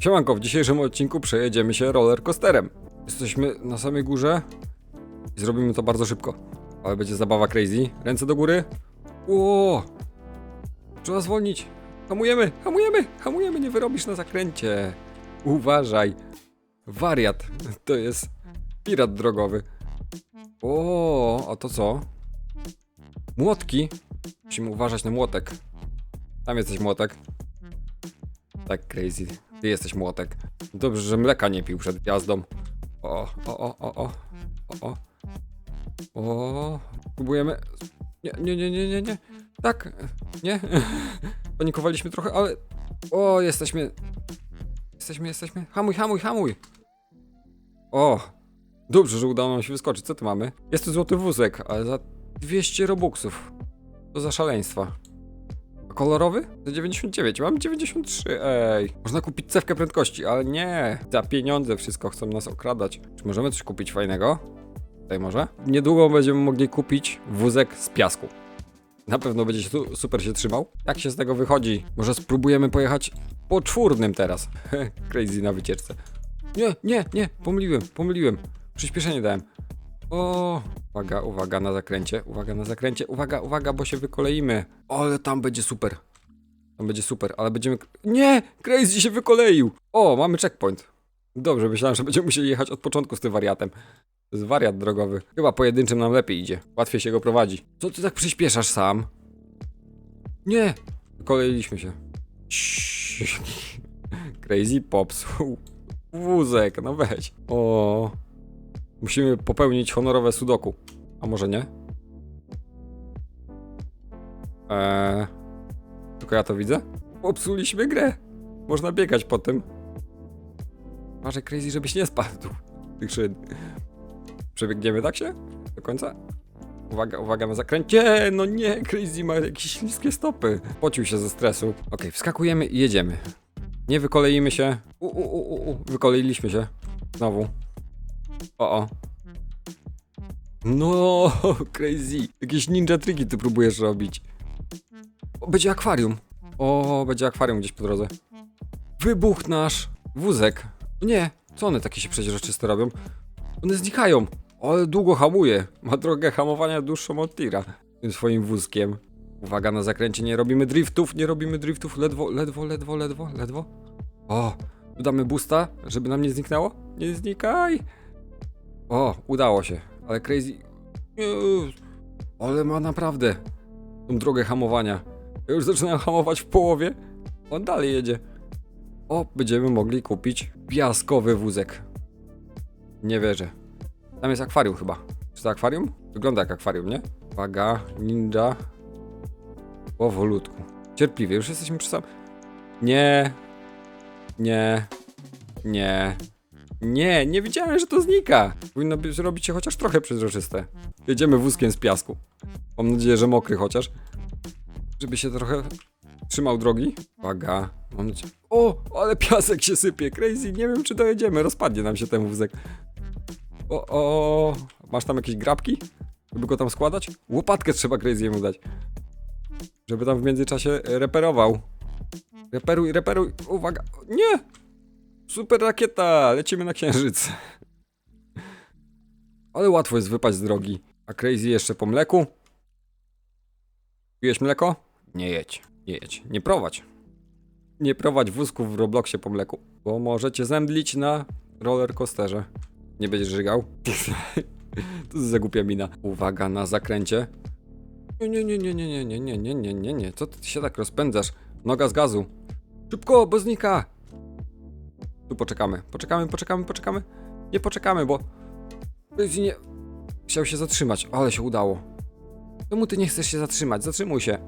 Siemanko, w dzisiejszym odcinku przejedziemy się roller coasterem. Jesteśmy na samej górze i zrobimy to bardzo szybko. Ale będzie zabawa crazy. Ręce do góry. Ło! Trzeba zwolnić. Hamujemy, hamujemy, hamujemy, nie wyrobisz na zakręcie. Uważaj. Wariat. To jest pirat drogowy. O, a to co? Młotki. Musimy uważać na młotek. Tam jesteś młotek. Tak, crazy. Ty jesteś młotek. Dobrze, że mleka nie pił przed jazdą. O, o, o, o, o, o, o. O, próbujemy. Nie, nie, nie, nie, nie, nie. Tak, nie. Panikowaliśmy trochę, ale. O, jesteśmy. Jesteśmy, jesteśmy. Hamuj, hamuj, hamuj. O, dobrze, że udało nam się wyskoczyć. Co tu mamy? Jest tu złoty wózek, ale za 200 robuxów. To za szaleństwa. Kolorowy? Za 99, mam 93, ej. Można kupić cewkę prędkości, ale nie. Za pieniądze wszystko chcą nas okradać. Czy możemy coś kupić fajnego? Tutaj może? Niedługo będziemy mogli kupić wózek z piasku. Na pewno będzie się tu super się trzymał. Jak się z tego wychodzi? Może spróbujemy pojechać po czwórnym teraz. Crazy na wycieczce. Nie, nie, nie, pomyliłem, pomyliłem. Przyspieszenie dałem. O, uwaga, uwaga na zakręcie, uwaga na zakręcie, uwaga, uwaga, bo się wykoleimy. Ale tam będzie super. Tam będzie super, ale będziemy... Nie! Crazy się wykoleił! O, mamy checkpoint. Dobrze, myślałem, że będziemy musieli jechać od początku z tym wariatem. To jest wariat drogowy. Chyba pojedynczym nam lepiej idzie. Łatwiej się go prowadzi. Co ty tak przyspieszasz sam? Nie! Wykoleiliśmy się. Crazy popsuł. Wózek, no weź. O. Musimy popełnić honorowe sudoku. A może nie? Eee. Tylko ja to widzę? Popsuliśmy grę. Można biegać po tym. Uważaj, Crazy, żebyś nie spadł. Tych szyn. Przebiegniemy tak się? Do końca? Uwaga, uwaga na zakręcie! No nie, Crazy ma jakieś śliskie stopy. Pocił się ze stresu. Okej, wskakujemy i jedziemy. Nie wykoleimy się. U, u, u, u. Wykoleiliśmy się. Znowu. O, o. No, crazy. Jakieś ninja triki ty próbujesz robić. O, będzie akwarium. O, będzie akwarium gdzieś po drodze. Wybuch nasz wózek. Nie, co one takie się przeźroczyste robią? One znikają. Ale długo hamuje. Ma drogę hamowania dłuższą od tira. Tym swoim wózkiem. Uwaga na zakręcie, nie robimy driftów, nie robimy driftów. Ledwo, ledwo, ledwo, ledwo, ledwo. O, tu damy boosta, żeby nam nie zniknęło. Nie znikaj. O, udało się. Ale crazy... Ale ma naprawdę tą drogę hamowania. Ja już zaczynam hamować w połowie. On dalej jedzie. O, będziemy mogli kupić piaskowy wózek. Nie wierzę. Tam jest akwarium chyba. Czy to akwarium? Wygląda jak akwarium, nie? Uwaga, ninja. Powolutku. Cierpliwie, już jesteśmy przy sam... Nie. Nie. Nie. Nie, nie wiedziałem, że to znika. Powinno być, robić się chociaż trochę przezroczyste. Jedziemy wózkiem z piasku. Mam nadzieję, że mokry chociaż. Żeby się trochę trzymał drogi. Uwaga. Mam nadzieję... O, ale piasek się sypie. Crazy, nie wiem czy dojedziemy. Rozpadnie nam się ten wózek. O, o, masz tam jakieś grabki? Żeby go tam składać? Łopatkę trzeba Crazy mu dać. Żeby tam w międzyczasie reperował. Reperuj, reperuj. Uwaga. Nie! Super rakieta! Lecimy na księżyc. Ale łatwo jest wypaść z drogi. A Crazy jeszcze po mleku? Piłeś mleko? Nie jedź. Nie jedź. Nie prowadź. Nie prowadź wózków w Robloxie po mleku, bo możecie zemdlić na roller coasterze. Nie będziesz żygał? to jest za głupia mina. Uwaga na zakręcie. Nie, nie, nie, nie, nie, nie, nie, nie, nie, nie, nie. Co ty się tak rozpędzasz? Noga z gazu. Szybko, bo znika. Tu poczekamy. Poczekamy, poczekamy, poczekamy. Nie poczekamy, bo... Nie... Chciał się zatrzymać, ale się udało. Czemu ty nie chcesz się zatrzymać? Zatrzymuj się.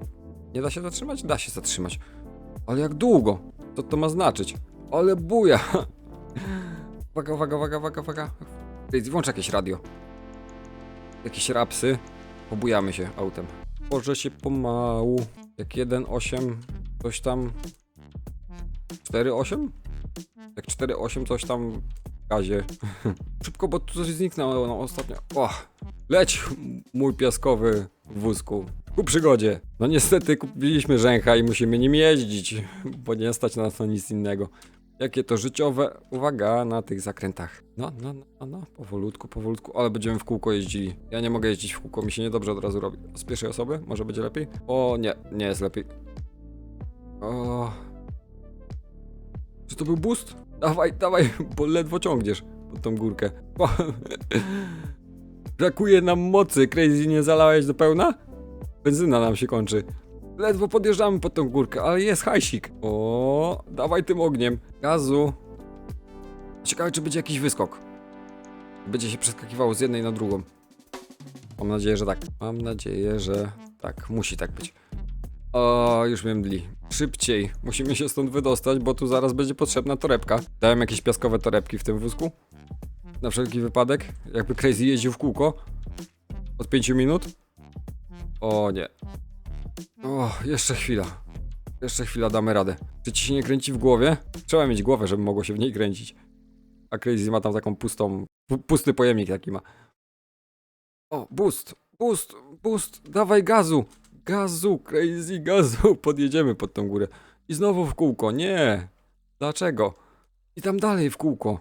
Nie da się zatrzymać? Da się zatrzymać. Ale jak długo? Co to ma znaczyć? Ale buja! Uwaga, uwaga, uwaga, uwaga, uwaga. Włącz jakieś radio. Jakieś rapsy. Pobujamy się autem. Boże się pomału. Jak 1.8, coś tam... 4.8? Jak 4.8, coś tam w gazie. Szybko, bo tu coś zniknęło no, ostatnio. O, leć, mój piaskowy wózku. Ku przygodzie. No niestety kupiliśmy rzęcha i musimy nim jeździć, bo nie stać nas na nic innego. Jakie to życiowe. Uwaga na tych zakrętach. No, no, no, no, no. Powolutku, powolutku. Ale będziemy w kółko jeździli. Ja nie mogę jeździć w kółko, mi się niedobrze od razu robi. Z pierwszej osoby? Może będzie lepiej? O, nie, nie jest lepiej. O. Czy to był boost? Dawaj, dawaj, bo ledwo ciągniesz pod tą górkę. Brakuje nam mocy. Crazy, nie zalałeś do pełna? Benzyna nam się kończy. Ledwo podjeżdżamy pod tą górkę, ale jest hajsik. O, dawaj tym ogniem. Gazu. Ciekawe, czy będzie jakiś wyskok. Będzie się przeskakiwało z jednej na drugą. Mam nadzieję, że tak. Mam nadzieję, że tak. Musi tak być. O, już mnie mdli. Szybciej. Musimy się stąd wydostać, bo tu zaraz będzie potrzebna torebka. Dałem jakieś piaskowe torebki w tym wózku. Na wszelki wypadek. Jakby Crazy jeździł w kółko. Od 5 minut. O nie. O, jeszcze chwila. Jeszcze chwila, damy radę. Czy ci się nie kręci w głowie? Trzeba mieć głowę, żeby mogło się w niej kręcić. A Crazy ma tam taką pustą, pu- pusty pojemnik taki ma. O, boost, boost, boost, dawaj gazu. Gazu, Crazy, gazu. Podjedziemy pod tą górę. I znowu w kółko, nie. Dlaczego? I tam dalej w kółko.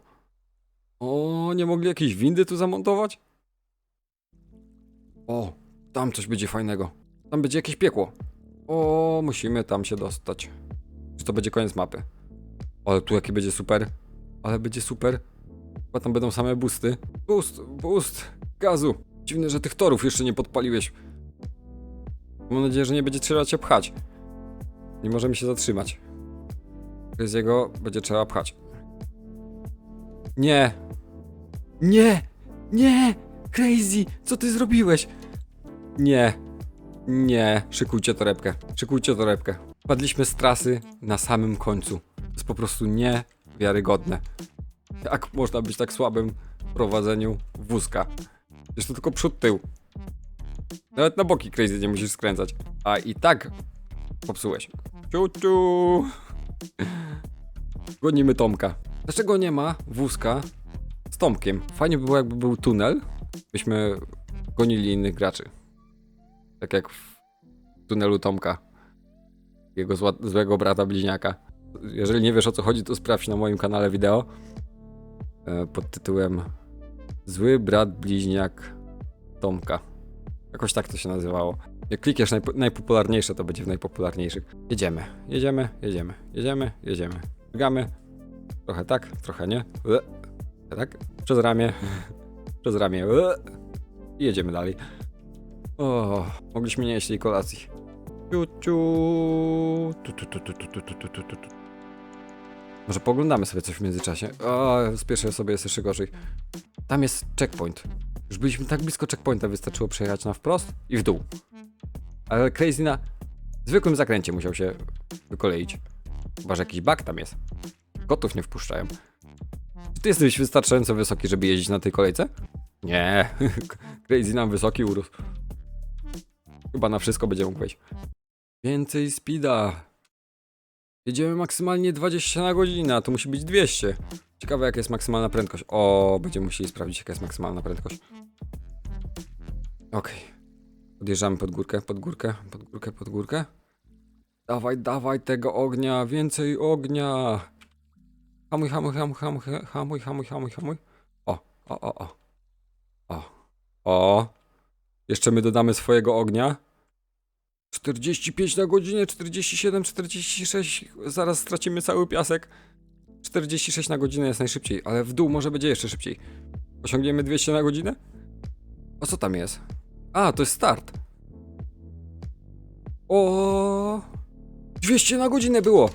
O, nie mogli jakiejś windy tu zamontować? O, tam coś będzie fajnego. Tam będzie jakieś piekło. O, musimy tam się dostać. Czy to będzie koniec mapy? Ale tu jaki będzie super. Ale będzie super. Chyba tam będą same boosty. Boost, boost, gazu. Dziwne, że tych torów jeszcze nie podpaliłeś. Mam nadzieję, że nie będzie trzeba cię pchać. Nie możemy się zatrzymać. Z jego będzie trzeba pchać. Nie. Nie! Nie! Crazy! Co ty zrobiłeś? Nie. Nie. Szykujcie torebkę. Szykujcie torebkę. Padliśmy z trasy na samym końcu. To jest po prostu niewiarygodne. Jak można być tak słabym w prowadzeniu wózka? Jest to tylko przód tył. Nawet na boki crazy nie musisz skręcać. A i tak popsułeś. Ciu, ciu. Gonimy Tomka. Dlaczego nie ma wózka z Tomkiem? Fajnie by było, jakby był tunel, byśmy gonili innych graczy. Tak jak w tunelu Tomka. Jego zła, złego brata bliźniaka. Jeżeli nie wiesz o co chodzi, to sprawdź na moim kanale wideo e, pod tytułem Zły brat bliźniak Tomka. Jakoś tak to się nazywało. Jak klikniesz najpo- najpopularniejsze, to będzie w najpopularniejszych. Jedziemy, jedziemy, jedziemy, jedziemy, jedziemy. Biegamy. Trochę tak, trochę nie. Tak, przez ramię. Przez ramię. I jedziemy dalej. O, mogliśmy nie jeść tej kolacji. Ciu, ciu. Tu, tu, tu, tu, tu, tu, tu, tu, tu. Może poglądamy sobie coś w międzyczasie. O, pierwszej osoby jest jeszcze gorzej. Tam jest checkpoint. Już byliśmy tak blisko checkpointa, wystarczyło przejechać na wprost i w dół. Ale Crazy na zwykłym zakręcie musiał się wykoleić. Chyba, że jakiś bug tam jest. Kotów nie wpuszczają. Czy ty jesteś wystarczająco wysoki, żeby jeździć na tej kolejce? Nie. Crazy nam wysoki urósł. Chyba na wszystko będzie mógł wejść. Więcej speeda. Jedziemy maksymalnie 20 na godzinę, a to musi być 200. Ciekawe jaka jest maksymalna prędkość. O, będziemy musieli sprawdzić jaka jest maksymalna prędkość. Okej. Podjeżdżamy pod górkę, pod górkę, pod górkę, pod górkę. Dawaj, dawaj tego ognia, więcej ognia. Hamuj, hamuj, hamuj, hamuj, hamuj, hamuj, hamuj, hamuj. O, o, o, o. O, o. Jeszcze my dodamy swojego ognia. 45 na godzinę, 47, 46. Zaraz stracimy cały piasek. 46 na godzinę jest najszybciej, ale w dół może będzie jeszcze szybciej. Osiągniemy 200 na godzinę? O co tam jest? A, to jest start. O, 200 na godzinę było.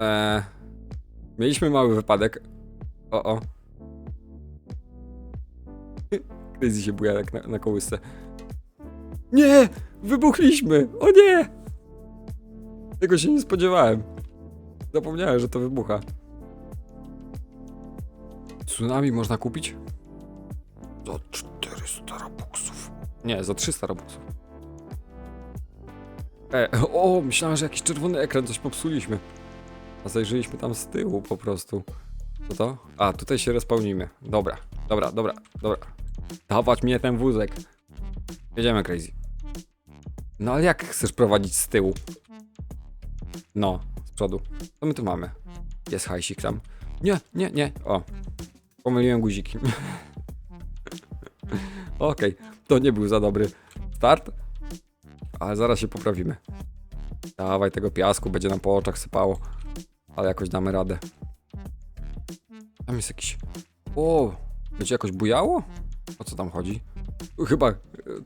Eee, mieliśmy mały wypadek. O, o. Crazy się buja jak na, na kołysce. Nie! Wybuchliśmy! O nie! Tego się nie spodziewałem. Zapomniałem, że to wybucha. Tsunami można kupić? Za 400 robuxów. Nie, za 300 robuxów. E, o, myślałem, że jakiś czerwony ekran, coś popsuliśmy. A zajrzeliśmy tam z tyłu po prostu. Co to? A, tutaj się respawnimy. Dobra, dobra, dobra, dobra. Dawać mnie ten wózek. Jedziemy, Crazy. No ale jak chcesz prowadzić z tyłu? No, z przodu. Co my tu mamy? Jest hajsik tam. Nie, nie, nie. O. Pomyliłem guziki. Okej, to nie był za dobry start. Ale zaraz się poprawimy. Dawaj tego piasku, będzie nam po oczach sypało. Ale jakoś damy radę. Tam jest jakiś... O, będzie jakoś bujało? O co tam chodzi? Chyba e,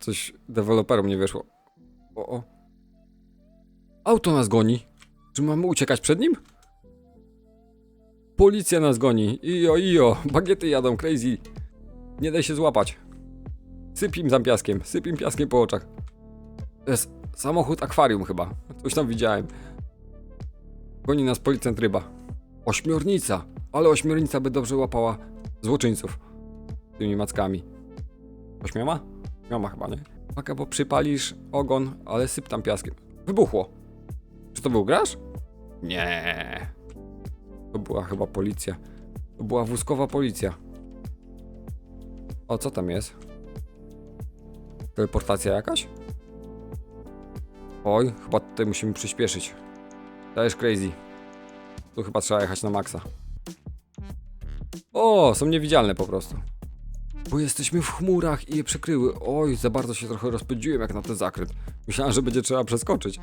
coś deweloperom nie wyszło. O, o. Auto nas goni. Czy mamy uciekać przed nim? Policja nas goni. Ijo, ijo. Bagiety jadą, crazy. Nie daj się złapać. Syp im tam piaskiem. Syp im piaskiem po oczach. To jest samochód akwarium chyba. Coś tam widziałem. Goni nas policjant ryba. Ośmiornica. Ale ośmiornica by dobrze łapała złoczyńców. Tymi mackami. Ośmioma? Ośmioma chyba, nie? Uwaga, bo przypalisz ogon, ale syp tam piaskiem. Wybuchło. Czy to był grasz? Nie. To była chyba policja. To była wózkowa policja. O, co tam jest? Teleportacja jakaś? Oj, chyba tutaj musimy przyspieszyć. Dajesz crazy. Tu chyba trzeba jechać na maksa. O, są niewidzialne po prostu. Bo jesteśmy w chmurach i je przykryły. Oj, za bardzo się trochę rozpędziłem jak na ten zakręt. Myślałem, że będzie trzeba przeskoczyć.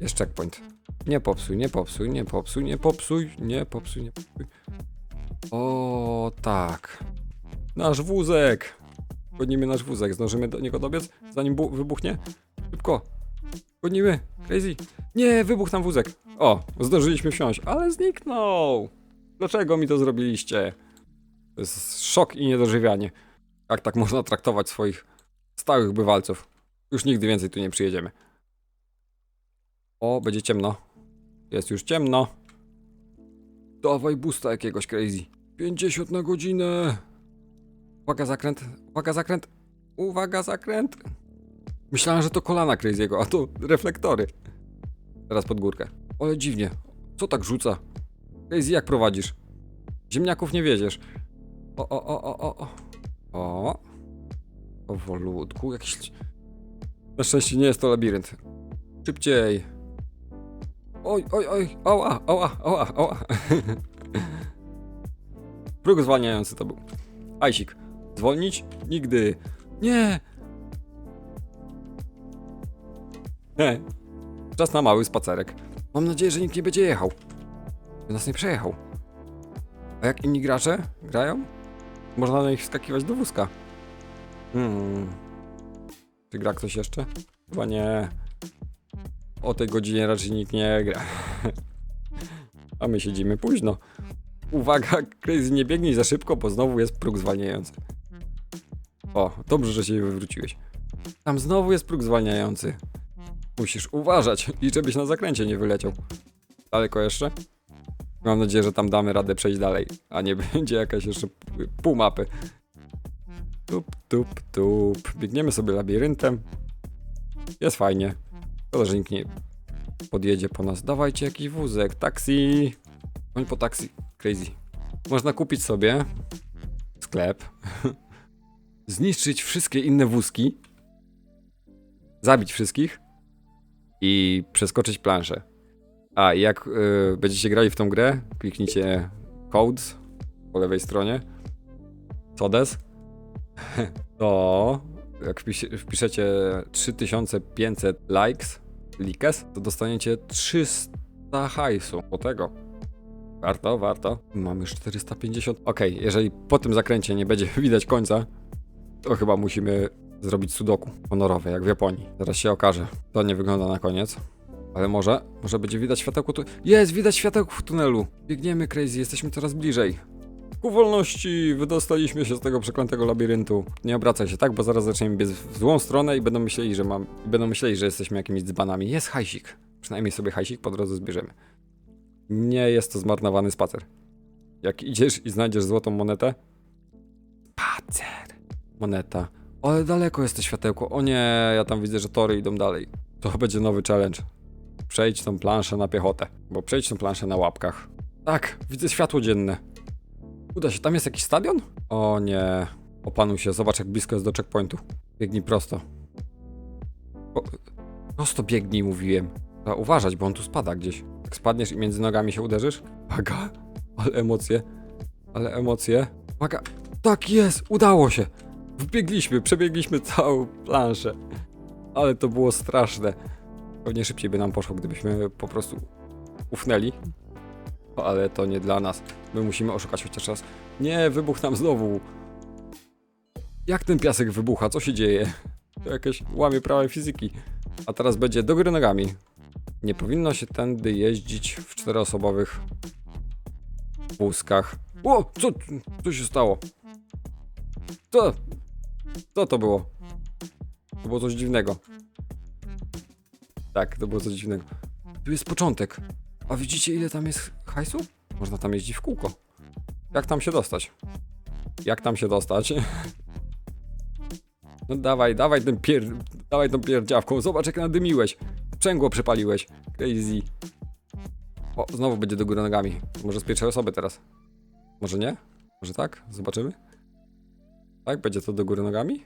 Jest checkpoint. Nie popsuj, nie popsuj, nie popsuj, nie popsuj, nie popsuj, nie popsuj. O, tak. Nasz wózek. Gonimy nasz wózek. Zdążymy do niego dobiec, zanim bu- wybuchnie? Szybko. Gonimy. Crazy. Nie, wybuchł nam wózek. O, zdążyliśmy wsiąść, ale zniknął. Dlaczego mi to zrobiliście? To jest szok i niedożywianie. Jak tak można traktować swoich stałych bywalców? Już nigdy więcej tu nie przyjedziemy. O, będzie ciemno. Jest już ciemno. Dawaj busta jakiegoś crazy. 50 na godzinę. Uwaga zakręt, uwaga zakręt, uwaga zakręt. Myślałem, że to kolana crazy'ego, a to reflektory. Teraz pod górkę. Ale dziwnie. Co tak rzuca? Crazy, jak prowadzisz? Ziemniaków nie wiedziesz. O, o, o, o, o, o. O. Powolutku. Jakiś... Na szczęście nie jest to labirynt. Szybciej. Oj, oj, oj. Oła, oła, oła, oła. Próg zwalniający to był. Ajsik. Zwolnić? Nigdy. Nie. Nie. Czas na mały spacerek. Mam nadzieję, że nikt nie będzie jechał. By nas nie przejechał. A jak inni gracze grają? Można na nich wskakiwać do wózka. Hmm. Czy gra ktoś jeszcze? Chyba nie. O tej godzinie raczej nikt nie gra. A my siedzimy późno. Uwaga, Crazy, nie biegnij za szybko, bo znowu jest próg zwalniający. O, dobrze, że się wywróciłeś. Tam znowu jest próg zwalniający. Musisz uważać i żebyś na zakręcie nie wyleciał. Daleko jeszcze? Mam nadzieję, że tam damy radę przejść dalej, a nie będzie jakaś jeszcze pół mapy. Tup, tup, tup. Biegniemy sobie labiryntem. Jest fajnie. Szkoda, że nikt nie podjedzie po nas. Dawajcie jakiś wózek, taksi. Chodź po taksi. Crazy. Można kupić sobie sklep, zniszczyć wszystkie inne wózki, zabić wszystkich i przeskoczyć planszę. A jak y, będziecie grali w tą grę, kliknijcie codes po lewej stronie. Codes. To jak wpisz, wpiszecie 3500 likes, likes, to dostaniecie 300 hajsu. O tego. Warto, warto. Mam już 450. Okej, jeżeli po tym zakręcie nie będzie widać końca, to chyba musimy zrobić sudoku honorowe, jak w Japonii. Zaraz się okaże. To nie wygląda na koniec. Ale może, może będzie widać światełko tu. Jest, widać światełko w tunelu. Biegniemy crazy, jesteśmy coraz bliżej. Ku wolności wydostaliśmy się z tego przeklętego labiryntu. Nie obracaj się tak, bo zaraz zaczniemy biec w złą stronę i będą myśleli, że mam. Będą myśleli, że jesteśmy jakimiś dzbanami. Jest hajsik. Przynajmniej sobie hajsik po drodze zbierzemy. Nie jest to zmarnowany spacer. Jak idziesz i znajdziesz złotą monetę. Spacer. Moneta. Ale daleko jest to światełko. O nie, ja tam widzę, że tory idą dalej. To będzie nowy challenge. Przejdź tą planszę na piechotę. Bo przejdź tą planszę na łapkach. Tak, widzę światło dzienne. Uda się, tam jest jakiś stadion? O nie. Opanuj się, zobacz jak blisko jest do checkpointu. Biegnij prosto. O, prosto biegnij, mówiłem. Trzeba uważać, bo on tu spada gdzieś. Jak spadniesz i między nogami się uderzysz? Uwaga, ale emocje, ale emocje. Uwaga, tak jest, udało się. Wbiegliśmy, przebiegliśmy całą planszę. Ale to było straszne. Pewnie szybciej by nam poszło, gdybyśmy po prostu ufnęli. Ale to nie dla nas. My musimy oszukać chociaż raz. Nie, wybuch nam znowu. Jak ten piasek wybucha? Co się dzieje? To jakieś łamie prawa fizyki. A teraz będzie do góry nogami. Nie powinno się tędy jeździć w czteroosobowych wózkach. O, co, co się stało? Co? Co to było? To było coś dziwnego. Tak, to było coś dziwnego. Tu jest początek. A widzicie ile tam jest hajsu? Można tam jeździć w kółko. Jak tam się dostać? Jak tam się dostać? No dawaj, dawaj ten pier... Dawaj tą pierdziawką. Zobacz jak nadymiłeś. Sprzęgło przepaliłeś. Crazy. O, znowu będzie do góry nogami. Może z pierwszej osoby teraz. Może nie? Może tak? Zobaczymy. Tak? Będzie to do góry nogami?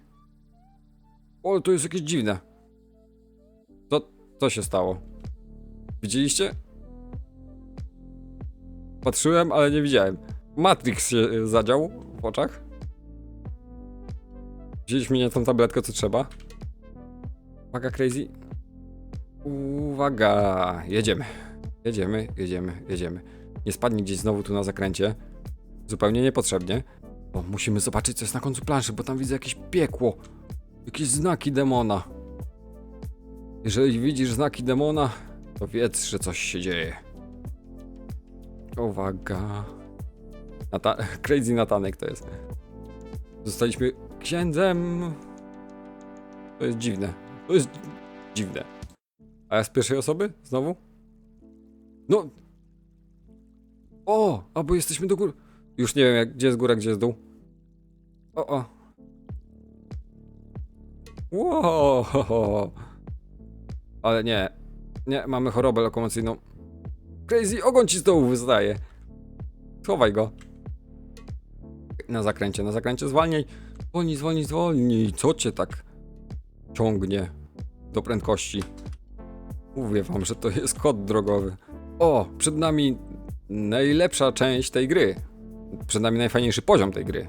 O, to jest jakieś dziwne. Co, się stało? Widzieliście? Patrzyłem, ale nie widziałem. Matrix się y, zadział w oczach. Wzięliśmy nie tą tabletkę, co trzeba. Uwaga, crazy. Uwaga, jedziemy. Jedziemy, jedziemy, jedziemy. Nie spadnie gdzieś znowu tu na zakręcie. Zupełnie niepotrzebnie. Bo musimy zobaczyć, co jest na końcu planszy, bo tam widzę jakieś piekło. Jakieś znaki demona. Jeżeli widzisz znaki demona, to wiedz, że coś się dzieje. Uwaga. Nata Crazy Natanek to jest. Zostaliśmy księdzem. To jest dziwne. To jest dziwne. A ja z pierwszej osoby? Znowu? No. O! Albo jesteśmy do góry. Już nie wiem, jak, gdzie jest góra, gdzie jest dół. O, o. Wow. Ale nie. Nie, mamy chorobę lokomocyjną. Crazy, ogon ci z dołu wystaje. Schowaj go. Na zakręcie, na zakręcie, zwalniaj. Zwolnij, zwolnij, zwolnij. Co cię tak ciągnie do prędkości? Mówię wam, że to jest kod drogowy. O, przed nami najlepsza część tej gry. Przed nami najfajniejszy poziom tej gry.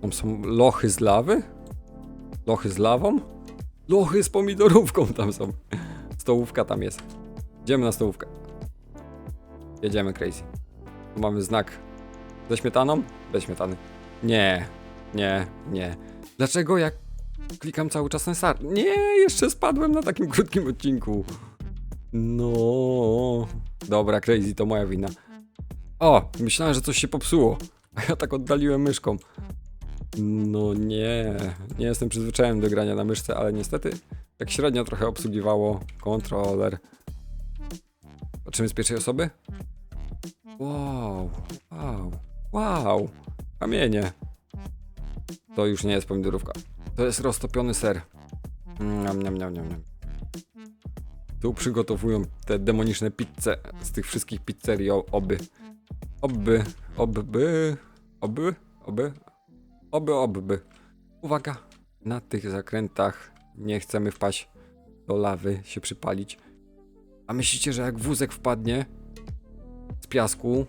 Tam są lochy z lawy? Lochy z lawą? Lochy z pomidorówką tam są. Stołówka tam jest. Idziemy na stołówkę. Jedziemy crazy. Tu mamy znak ze śmietaną? Bez śmietany. Nie, nie, nie. Dlaczego jak klikam cały czas na start? Nie, jeszcze spadłem na takim krótkim odcinku. No. Dobra, crazy, to moja wina. O, myślałem, że coś się popsuło. A ja tak oddaliłem myszką. No nie, nie jestem przyzwyczajony do grania na myszce, ale niestety tak średnio trochę obsługiwało kontroler. Patrzymy z pierwszej osoby? Wow, wow, wow. Kamienie. To już nie jest pomidorówka. To jest roztopiony ser. Niam, niam, niam, niam, niam. Tu przygotowują te demoniczne pizze z tych wszystkich pizzerii oby. Oby, oby, oby, oby, oby, oby. Uwaga, na tych zakrętach nie chcemy wpaść do lawy, się przypalić. A myślicie, że jak wózek wpadnie z piasku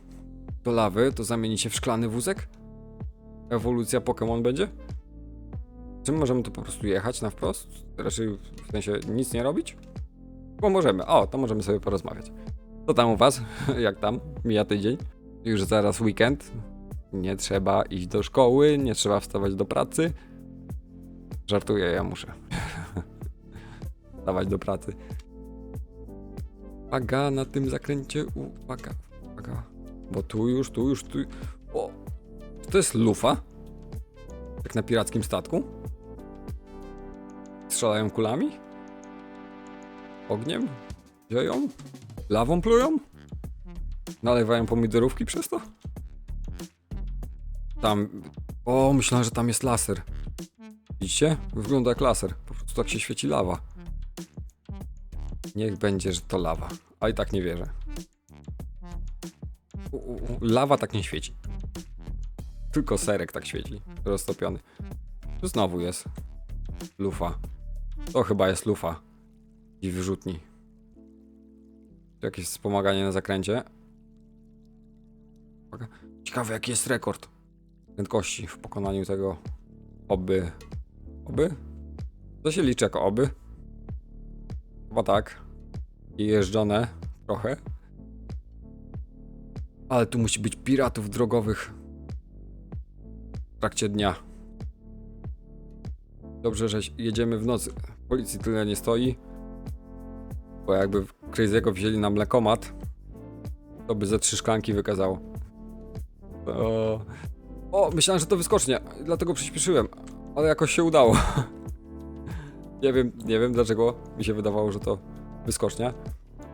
do lawy, to zamieni się w szklany wózek? Ewolucja Pokémon będzie? Czy my możemy tu po prostu jechać na wprost? Raczej w sensie nic nie robić? Bo możemy. O, to możemy sobie porozmawiać. Co tam u was? Jak tam? Mija tydzień. Już zaraz weekend. Nie trzeba iść do szkoły, nie trzeba wstawać do pracy. Żartuję, ja muszę. Wstawać do pracy. Uwaga na tym zakręcie. Uwaga, uwaga. Bo tu już, tu już, tu. O! To jest lufa? Jak na pirackim statku? Strzelają kulami? Ogniem? Dzieją? Lawą plują? Nalewają pomidorówki przez to? Tam. O, myślałem, że tam jest laser. Widzicie? Wygląda jak laser. Po prostu tak się świeci lawa. Niech będzie, że to lawa. A i tak nie wierzę. U, u, u, lawa tak nie świeci. Tylko serek tak świeci. Roztopiony. Tu znowu jest. Lufa. To chyba jest lufa. I wyrzutni. Jakieś wspomaganie na zakręcie. Ciekawe jaki jest rekord prędkości w pokonaniu tego oby. Oby? To się liczy jako oby? Chyba tak. I jeżdżone trochę. Ale tu musi być piratów drogowych w trakcie dnia. Dobrze, że jedziemy w nocy. Policji tyle nie stoi. Bo jakby Crazy'ego wzięli na mlekomat, to by ze trzy szklanki wykazało. O, o myślałem, że to wyskocznie, dlatego przyspieszyłem, ale jakoś się udało. nie wiem, nie wiem dlaczego mi się wydawało, że to wyskocznia.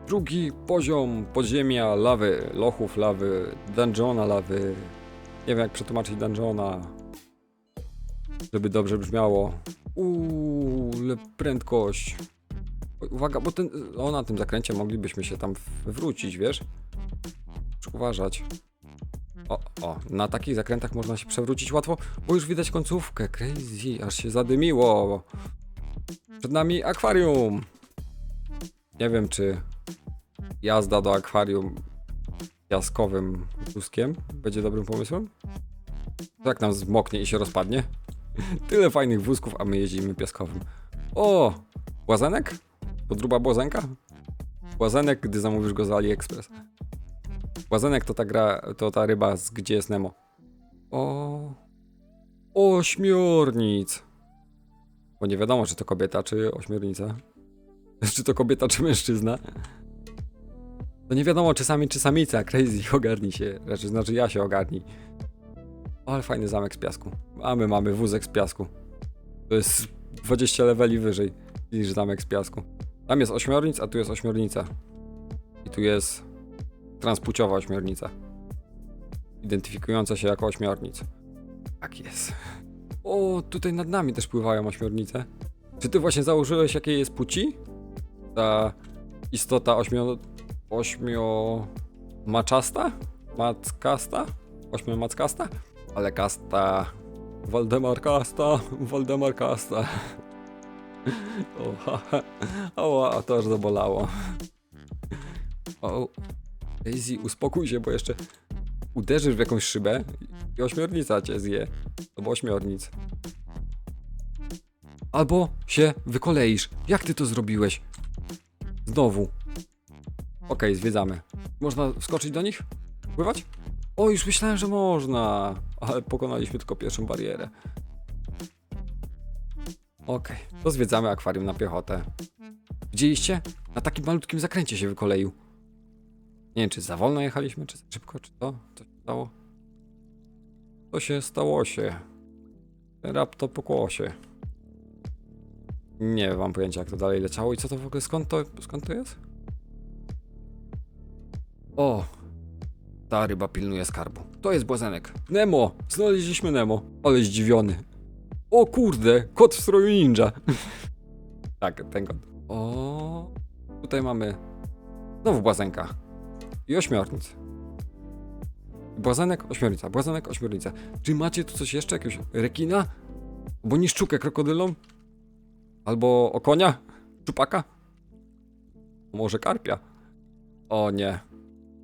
Drugi poziom podziemia lawy, lochów lawy, dungeona lawy. Nie wiem jak przetłumaczyć dungeona, żeby dobrze brzmiało. Uuu, prędkość. Uwaga, bo ten, o, na tym zakręcie moglibyśmy się tam wywrócić, wiesz? Muszę uważać. O, o, na takich zakrętach można się przewrócić łatwo, bo już widać końcówkę. Crazy, aż się zadymiło. Przed nami akwarium. Nie wiem, czy jazda do akwarium jaskowym wózkiem będzie dobrym pomysłem? Tak nam zmoknie i się rozpadnie. Tyle fajnych wózków, a my jeździmy piaskowym. O! Błazenek? Podruba błazenka? Błazenek, gdy zamówisz go z AliExpress. Błazenek to ta gra, to ta ryba z Gdzie jest Nemo. O... Ośmiornic! Bo nie wiadomo, czy to kobieta, czy ośmiornica. Czy to kobieta, czy mężczyzna. To nie wiadomo, czy sami, czy samica. Crazy, ogarnij się. Znaczy, znaczy ja się ogarnij. Ale fajny zamek z piasku. A my mamy wózek z piasku. To jest 20 leveli wyżej niż zamek z piasku. Tam jest ośmiornic, a tu jest ośmiornica. I tu jest transpłciowa ośmiornica. Identyfikująca się jako ośmiornic. Tak jest. O, tutaj nad nami też pływają ośmiornice. Czy ty właśnie założyłeś, jakiej jest płci? Ta istota ośmio... ośmio... maczasta? Mackasta? Ośmiomackasta? Ale kasta... Waldemar Kasta, Waldemar Kasta. O, ha, ha. o, a to aż zabolało. O, Daisy, uspokój się, bo jeszcze uderzysz w jakąś szybę i ośmiornica cię zje. Albo ośmiornic. Albo się wykoleisz. Jak ty to zrobiłeś? Znowu. Okej, zwiedzamy. Można wskoczyć do nich? Pływać? O, już myślałem, że można. Ale pokonaliśmy tylko pierwszą barierę. Okej, to zwiedzamy akwarium na piechotę. Widzieliście? Na takim malutkim zakręcie się wykoleił. Nie wiem, czy za wolno jechaliśmy, czy za szybko, czy to? Co się stało? To się stało się. Rap to pokłosie. Nie mam pojęcia, jak to dalej leciało i co to w ogóle, skąd to, skąd to jest? O, ta ryba pilnuje skarbu. To jest błazenek. Nemo! Znaleźliśmy Nemo. Ale zdziwiony. O kurde, kot w stroju ninja. tak, ten kot. O, tutaj mamy znowu błazenka. I ośmiornic. Błazenek, ośmiornica, błazenek, ośmiornica. Czy macie tu coś jeszcze? Jakiegoś rekina? Albo niszczukę krokodylą? Albo okonia? Czupaka? Może karpia? O nie.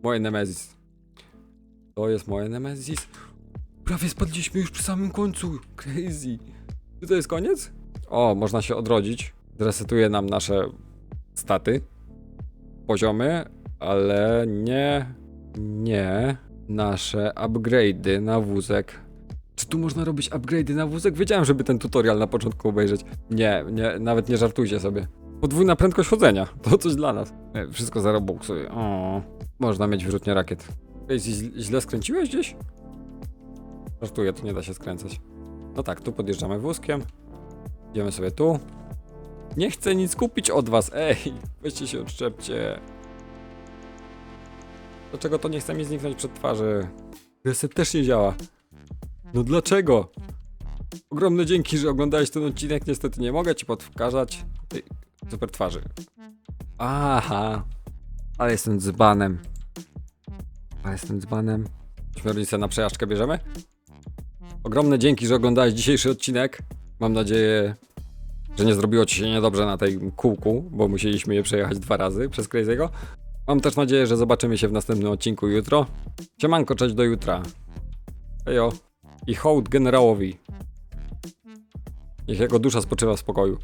Moje Nemezis. To jest moje Nemezis. Prawie spadliśmy już przy samym końcu. Crazy. Czy to jest koniec? O, można się odrodzić. Zresetuje nam nasze staty. Poziomy, ale nie, nie nasze upgrade'y na wózek. Czy tu można robić upgrade'y na wózek? Wiedziałem, żeby ten tutorial na początku obejrzeć. Nie, nie, nawet nie żartujcie sobie. Podwójna prędkość chodzenia. To coś dla nas. E, Wszystko za Robuxy. O, można mieć wyrzutnie rakiet. Ej, źle skręciłeś gdzieś? Żartuję, tu nie da się skręcać. No tak, tu podjeżdżamy wózkiem. Idziemy sobie tu. Nie chcę nic kupić od was, ej! Weźcie się odczepcie. Dlaczego to nie chce mi zniknąć przed twarzy? Reset też nie działa. No dlaczego? Ogromne dzięki, że oglądałeś ten odcinek. Niestety nie mogę ci podwkarzać tej super twarzy. Aha. Ale jestem dzbanem. Ale jestem dzbanem. Śmiornicę na przejażdżkę bierzemy? Ogromne dzięki, że oglądałeś dzisiejszy odcinek. Mam nadzieję, że nie zrobiło ci się niedobrze na tej kółku, bo musieliśmy je przejechać dwa razy przez Crazy'ego. Mam też nadzieję, że zobaczymy się w następnym odcinku jutro. Siemanko, cześć do jutra. Ejo. I hołd generałowi. Niech jego dusza spoczywa w spokoju.